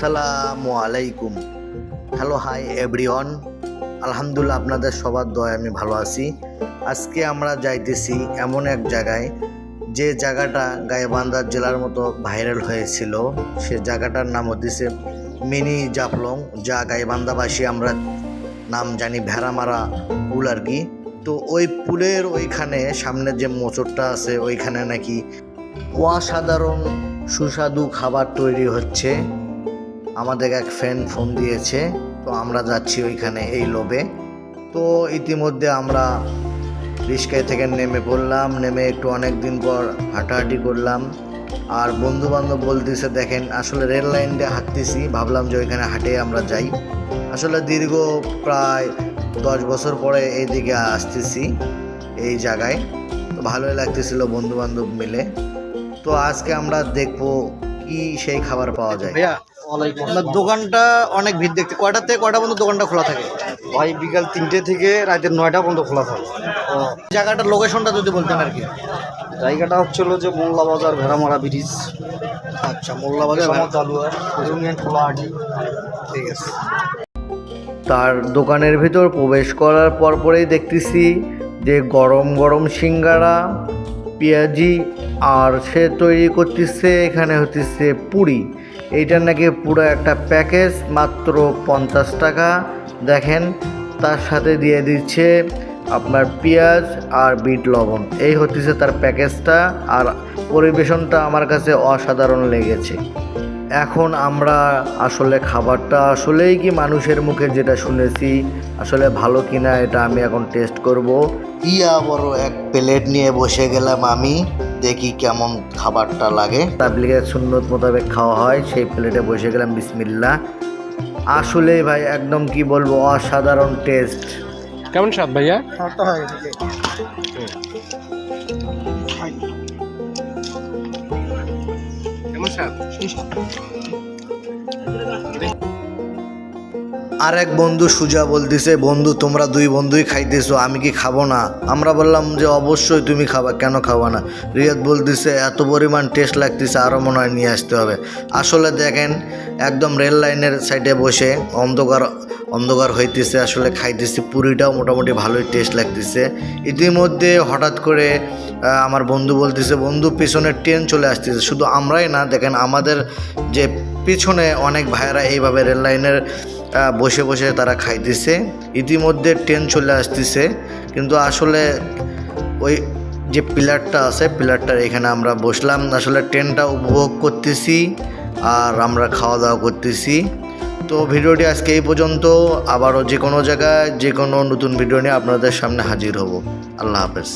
আসসালামু আলাইকুম। Hello hi everyone আলহামদুলিল্লাহ আপনাদের সবার দয় আমি ভালো আছি। আজকে আমরা যাইতেছি এমন এক জায়গায় যে জায়গাটা গাইবান্ধা জেলার মতো ভাইরাল হয়েছিল। সে জায়গাটার নাম হতেছে মিনি জাফলং, যা গাইবান্ধাবাসী আমরা নাম জানি ভেড়ামারা পুল আর কি। তো ওই পুলের ওইখানে সামনে যে মোচরটা আছে, ওইখানে নাকি অসাধারণ সুস্বাদু খাবার তৈরি হচ্ছে। আমাদের এক ফ্রেন্ড ফোন দিয়েছে, তো আমরা যাচ্ছি ওইখানে এই লোভে তো ইতিমধ্যে আমরা রিস্কায় থেকে নেমে পড়লাম, নেমে একটু অনেক দিন পর হাঁটাহাঁটি করলাম। আর বন্ধু বান্ধব বলতেছে, দেখেন, আসলে রেল লাইন দিয়ে হাঁটতেছি, ভাবলাম যে ওইখানে হাঁটে আমরা যাই। আসলে দীর্ঘ প্রায় দশ বছর পরে এইদিকে আসতেছি, এই জায়গায়। তো ভালোই লাগতেছিল বন্ধু বান্ধব মিলে। তো আজকে আমরা দেখব কি সেই খাবার পাওয়া যায়? ভাইয়া আপনার দোকানটা অনেক ভিড় দেখতে কয়টা থেকে কয়টা পর্যন্ত দোকানটা খোলা থাকে? ভাই বিকাল তিনটে থেকে রাতের নয়টা পর্যন্ত খোলা থাকে। ও জায়গাটার লোকেশনটা যদি বলতেন আর কি। জায়গাটা হচ্ছিল যে মোল্লা বাজার ভেড়ামারা ব্রিজ আচ্ছা মোল্লাবাজার তালুয়া ইউনিয়ন খোলাহাটি। ঠিক আছে। তার দোকানের ভিতর প্রবেশ করার পরপরেই দেখতেছি যে গরম গরম সিঙ্গারা পেঁয়াজি আর সে তৈরি করতেছে এখানে হতেছে পুরি। এইটা নাকি পুরো একটা প্যাকেজ, মাত্র পঞ্চাশ টাকা। দেখেন, তার সাথে দিয়ে দিচ্ছে আপনার পেঁয়াজ আর বিট লবণ। এই হতেছে তার প্যাকেজটা আর পরিবেশনটা আমার কাছে অসাধারণ লেগেছে। এখন আমরা আসলে খাবারটা আসলেই কি মানুষের মুখে যেটা শুনেছি, আসলে ভালো কিনা এটা আমি এখন টেস্ট করব। ইয়া বড় এক প্লেট নিয়ে বসে গেলাম আমি? দেখি কেমন খাবারটা লাগে। তাবলিগের সুন্নত মোতাবেক খাওয়া হয় সেই প্লেটে বসে গেলাম বিসমিল্লা আসলেই ভাই একদম কি বলব অসাধারণ টেস্ট। কেমন স্বাদ ভাইয়া? হয়ে কেমন স্বাদ? আর এক বন্ধু সুজা বলতেছে, বন্ধু, তোমরা দুই বন্ধুই খাইতেছো, আমি কি খাব না? আমরা বললাম যে, অবশ্যই তুমি খাবা, কেন খাবা না? রিয়াদ বলতেছে, এত পরিমাণ টেস্ট লাগতেছে আরও মনে হয় নিয়ে আসতে হবে। আসলে দেখেন, একদম রেল লাইনের সাইডে বসে অন্ধকার অন্ধকার হইতেছে, আসলে খাইতেছি, পুরিটাও মোটামুটি ভালোই টেস্ট লাগতেছে। ইতিমধ্যে হঠাৎ করে আমার বন্ধু বলতেছে, বন্ধু পিছনে ট্রেন চলে আসতেছে। শুধু আমরাই না, দেখেন আমাদের যে পিছনে অনেক ভাইয়েরা এইভাবে রেল লাইনের বসে বসে তারা খাইতেছে। ইতিমধ্যে ট্রেন চলে আসতেছে, কিন্তু আসলে ওই যে পিলারটা আছে, পিলারটার এখানে আমরা বসলাম। আসলে ট্রেনটা উপভোগ করতেছি, আর আমরা খাওয়া দাওয়া করতেছি। তো ভিডিওটি আজকে এই পর্যন্ত। আবারও যে কোনো জায়গায় যে কোনো নতুন ভিডিও নিয়ে আপনাদের সামনে হাজির হব। আল্লাহ হাফেজ।